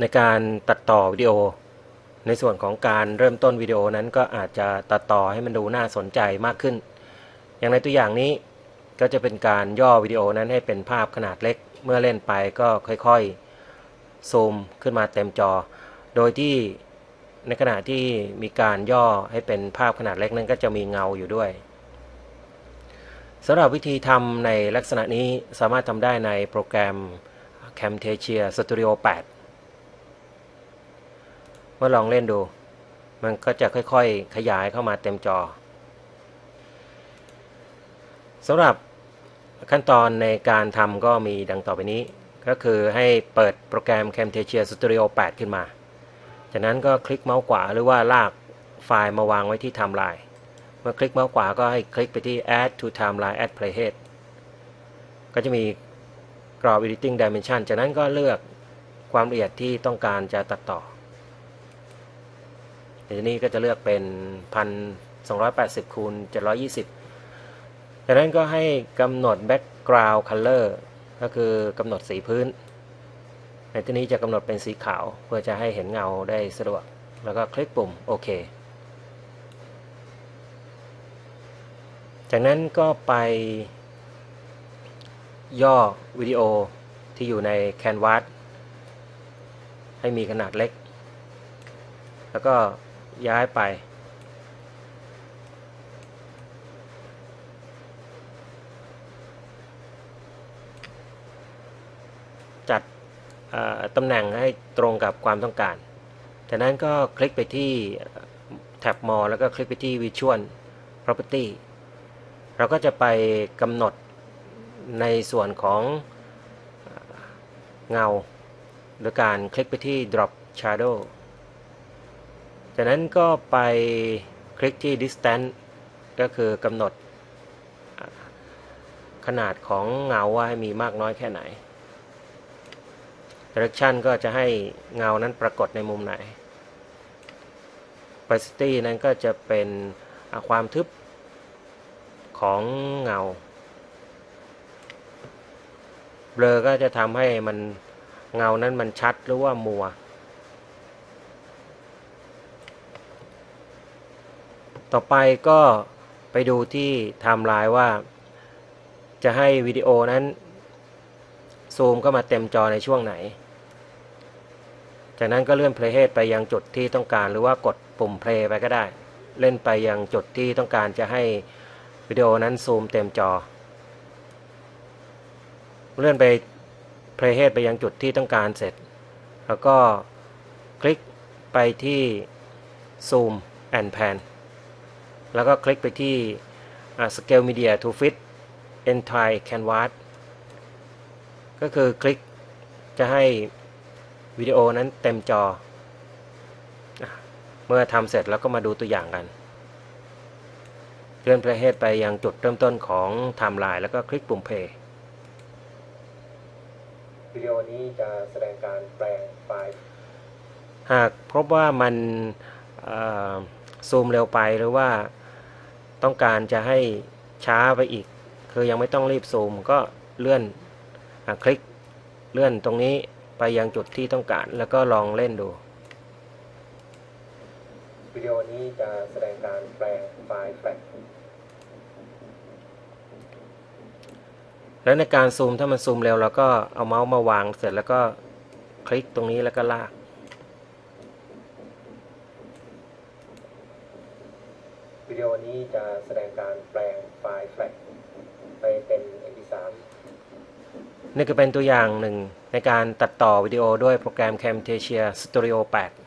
ในการตัดต่อวิดีโอ ในส่วนของการเริ่มต้นวิดีโอนั้นก็อาจจะตัดต่อให้มันดูน่าสนใจมากขึ้น อย่างในตัวอย่างนี้ก็จะเป็นการย่อวิดีโอนั้นให้เป็นภาพขนาดเล็ก เมื่อเล่นไปก็ค่อยๆ ซูมขึ้นมาเต็มจอ โดยที่ในขณะที่มีการย่อให้เป็นภาพขนาดเล็กนั้นก็จะมีเงาอยู่ด้วยสำหรับวิธีทำในลักษณะนี้สามารถทำได้ในโปรแกรม Camtasia Studio 8 เมื่อลองเล่นดู มันก็จะค่อยๆ ขยายเข้ามาเต็มจอสำหรับขั้นตอนในการทำก็มีดังต่อไปนี้ ก็คือให้เปิดโปรแกรม Camtasia Studio 8 ขึ้นมา จากนั้นก็คลิกเมาส์ขวาหรือว่าลากไฟล์มาวางไว้ที่ไทม์ไลน์เมื่อคลิกเมาส์ขวาก็ให้คลิกไปที่ add to timeline add playhead ก็จะมีกรอบ editing dimension จากนั้นก็เลือกความละเอียดที่ต้องการจะตัดต่อ ทีนี้ก็จะเลือกเป็น 1280คูณ720 จากนั้นก็ให้กำหนด background color ก็คือกำหนดสีพื้น ในที่นี้จะกำหนดเป็นสีขาว เพื่อจะให้เห็นเงาได้สะดวก แล้วก็คลิกปุ่มโอเค จากนั้นก็ไปย่อวิดีโอที่อยู่ใน Canvas ให้มีขนาดเล็ก แล้วก็ ย้ายไป จัดตำแหน่งให้ตรงกับความต้องการ จากนั้นก็คลิกไปที่แท็บ More แล้วก็คลิกไปที่ Visual Property เราก็จะไปกำหนดในส่วนของเงา โดยการคลิกไปที่ drop shadow จากนั้นก็ไปคลิกที่ distance ก็คือกำหนดขนาดของเงาว่าให้มีมากน้อยแค่ไหน direction ก็จะให้เงานั้นปรากฏในมุมไหน opacity นั้นก็จะเป็นความทึบของเงา เบลอก็จะทำให้มันเงานั้นมันชัดหรือว่ามัว ต่อไปก็ไปดูที่ไทม์ไลน์ว่า จะให้วิดีโอนั้น ซูมเข้ามาเต็มจอในช่วงไหน จากนั้นก็เลื่อน playhead ไปยังจุดที่ต้องการ หรือว่ากดปุ่ม play ไปก็ได้ เล่นไปยังจุดที่ต้องการจะให้วิดีโอนั้นซูมเต็มจอ เลื่อนไป playhead ไปยังจุดที่ต้องการเสร็จ แล้วก็คลิกไปที่ zoom and pan แล้วก็คลิกไปที่ scale media to fit entire canvas ก็คือคลิกจะให้วิดีโอนั้นเต็มจอ เมื่อทำเสร็จแล้วก็มาดูตัวอย่างกันเลื่อน playhead ไปยังจุดเริ่มต้นของไทม์ไลน์แล้วก็คลิกปุ่ม play วิดีโอนี้จะแสดงการแปลงไฟล์ หากพบว่ามันซูมเร็วไปหรือว่า ต้องการจะให้ช้าไปอีก คือยังไม่ต้องรีบซูมก็เลื่อนอคลิกเลื่อนตรงนี้ไปยังจุดที่ต้องการ แล้วก็ลองเล่นดู วิดีโอนี้จะแสดงการแปลงไฟล์แฟลชแล้วในการซูมถ้ามันซูมเร็วเราก็เอาเมาส์มาวางเสร็จแล้วก็คลิกตรงนี้แล้วก็ลาก วิดีโอนี้จะแสดงการแปลงไฟล์แฟลชไปเป็น MP3 นี่ก็เป็นตัวอย่างหนึ่งในการตัดต่อวิดีโอด้วยโปรแกรม Camtasia Studio 8